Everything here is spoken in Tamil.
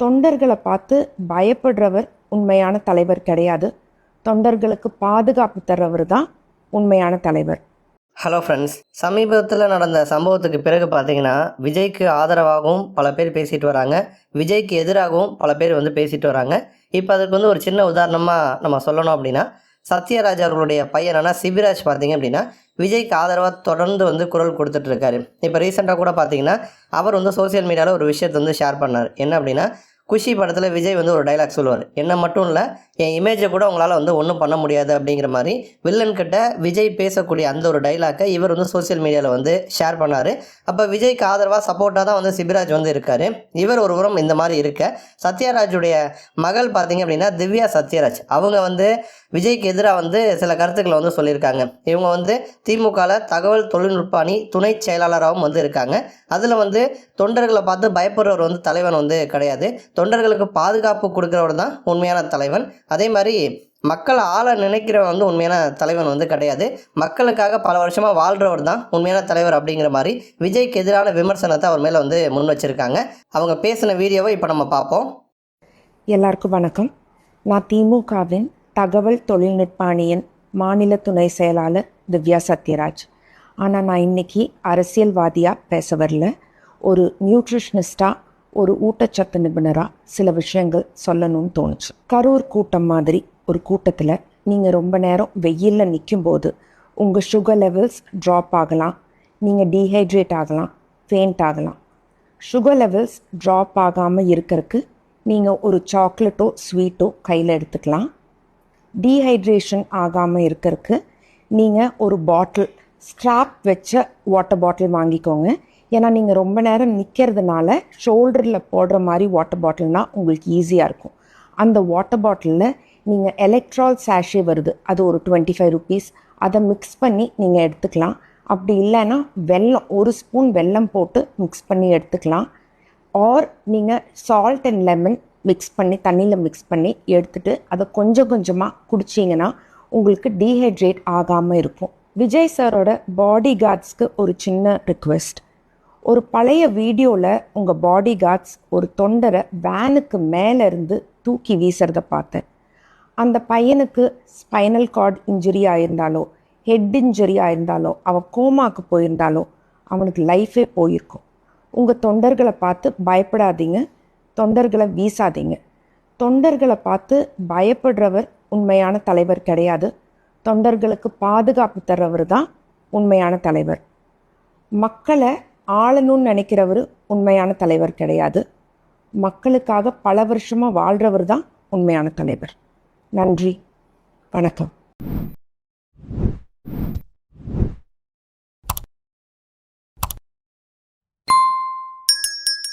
தொண்டர்களை பார்த்து பயப்படுறவர் உண்மையான தலைவர் கிடையாது. தொண்டர்களுக்கு பாதுகாப்பு தர்றவர் தான் உண்மையான தலைவர். ஹலோ ஃப்ரெண்ட்ஸ் சமீபத்தில் நடந்த சம்பவத்துக்கு பிறகு பார்த்தீங்கன்னா விஜய்க்கு ஆதரவாகவும் பல பேர் பேசிட்டு வராங்க. விஜய்க்கு எதிராகவும் பல பேர் வந்து பேசிட்டு வராங்க. இப்போ அதுக்கு வந்து ஒரு சின்ன உதாரணமாக நம்ம சொல்லணும் அப்படின்னா சத்யராஜ் அவர்களுடைய பையனான சிவிராஜ் பார்த்தீங்க அப்படின்னா விஜய்க்கு ஆதரவாக தொடர்ந்து வந்து குரல் கொடுத்துட்ருக்காரு இப்போ ரீசெண்டாக கூட பார்த்தீங்கன்னா அவர் வந்து சோஷியல் மீடியாவில் ஒரு விஷயத்தை வந்து ஷேர் பண்ணார். என்ன அப்படின்னா குஷி படத்தில் விஜய் வந்து ஒரு டைலாக் சொல்லுவார். என்ன மட்டும் இல்லை என் இமேஜை கூட உங்களால் வந்து ஒன்றும் பண்ண முடியாது அப்படிங்கிற மாதிரி வில்லன் கிட்ட விஜய் பேசக்கூடிய அந்த ஒரு டைலாக்கை இவர் வந்து சோஷியல் மீடியாவில் வந்து ஷேர் பண்ணார். அப்போ விஜய்க்கு ஆதரவாக சப்போர்ட்டாக தான் வந்து சிபிராஜ் வந்து இருக்கார். இவர் ஒரு உரம் இந்த மாதிரி இருக்க. சத்யராஜுடைய மகள் பார்த்தீங்க அப்படின்னா திவ்யா சத்யராஜ். அவங்க வந்து விஜய்க்கு எதிராக வந்து சில கருத்துக்களை வந்து சொல்லியிருக்காங்க. இவங்க வந்து திமுகவில் தகவல் தொழில்நுட்ப அணி துணை செயலாளராகவும் வந்து இருக்காங்க. அதில் வந்து தொண்டர்களை பார்த்து பயப்படுறவர் வந்து தலைவன் வந்து கிடையாது. தொண்டர்களுக்கு பாதுகாப்பு கொடுக்குறவர் தான் உண்மையான தலைவன். அதே மாதிரி மக்களை ஆள நினைக்கிறவன் வந்து உண்மையான தலைவன் வந்து கிடையாது. மக்களுக்காக பல வருஷமாக வாழ்கிறவர் தான் உண்மையான தலைவர் அப்படிங்கிற மாதிரி விஜய்க்கு எதிரான விமர்சனத்தை அவர் மேலே வந்து முன் வச்சுருக்காங்க. அவங்க பேசின வீடியோவை இப்போ நம்ம பார்ப்போம். எல்லாருக்கும் வணக்கம். நான் திமுகவின் தகவல் தொழில்நுட்ப அணியின் மாநில துணை செயலாளர் திவ்யா சத்யராஜ். ஆனால் நான் இன்னைக்கு அரசியல்வாதியாக பேச வரல. ஒரு நியூட்ரிஷனிஸ்டாக ஒரு ஊட்டச்சத்து நிபுணராக சில விஷயங்கள் சொல்லணும்னு தோணுச்சு. கரூர் கூட்டம் மாதிரி ஒரு கூட்டத்தில் நீங்கள் ரொம்ப நேரம் வெயிலில் நிற்கும்போது உங்கள் சுகர் லெவல்ஸ் ட்ராப் ஆகலாம். நீங்கள் டீஹைட்ரேட் ஆகலாம் ஃபெயிண்ட் ஆகலாம். சுகர் லெவல்ஸ் ட்ராப் ஆகாமல் இருக்கிறதுக்கு நீங்கள் ஒரு சாக்லேட்டோ ஸ்வீட்டோ கையில் எடுத்துக்கலாம். டீஹைட்ரேஷன் ஆகாமல் இருக்கிறதுக்கு நீங்கள் ஒரு பாட்டில் ஸ்ட்ராப் வச்ச வாட்டர் பாட்டில் வாங்கிக்கோங்க. ஏன்னா நீங்கள் ரொம்ப நேரம் நிற்கிறதுனால ஷோல்டரில் போடுற மாதிரி வாட்டர் பாட்டில்னால் உங்களுக்கு ஈஸியாக இருக்கும். அந்த வாட்டர் பாட்டிலில் நீங்கள் எலக்ட்ரால் சாஷே வருது. அது ஒரு டுவெண்ட்டி ஃபைவ் ருபீஸ் அதை மிக்ஸ் பண்ணி நீங்கள் எடுத்துக்கலாம். அப்படி இல்லைன்னா வெல்லம் ஒரு ஸ்பூன் வெல்லம் போட்டு மிக்ஸ் பண்ணி எடுத்துக்கலாம். ஆர் நீங்கள் சால்ட் அண்ட் லெமன் மிக்ஸ் பண்ணி தண்ணியில் மிக்ஸ் பண்ணி எடுத்துகிட்டு அதை கொஞ்சம் கொஞ்சமாக குடிச்சிங்கன்னா உங்களுக்கு டீஹைட்ரேட் ஆகாமல் இருக்கும். விஜய் சாரோட பாடி கார்ட்ஸ்க்கு ஒரு சின்ன ரிக்வெஸ்ட் ஒரு பழைய வீடியோவில் உங்கள் பாடி கார்ட்ஸ் ஒரு தொண்டரை வேனுக்கு மேலே இருந்து தூக்கி வீசுறத பார்த்தேன். அந்த பையனுக்கு ஸ்பைனல் கார்டு இன்ஜுரி ஆயிருந்தாலோ ஹெட் இன்ஜுரி ஆயிருந்தாலோ அவன் கோமாக்கு போயிருந்தாலோ அவனுக்கு லைஃபே போயிருக்கும். உங்கள் தொண்டர்களை பார்த்து பயப்படாதீங்க தொண்டர்களை வீசாதீங்க. தொண்டர்களை பார்த்து பயப்படுறவர் உண்மையான தலைவர் கிடையாது. தொண்டர்களுக்கு பாதுகாப்பு தர்றவர் தான் உண்மையான தலைவர். மக்களை ஆளணும்னு நினைக்கிறவர் உண்மையான தலைவர் கிடையாது. மக்களுக்காக பல வருஷமாக வாழ்கிறவர் தான் உண்மையான தலைவர். நன்றி. வணக்கம்.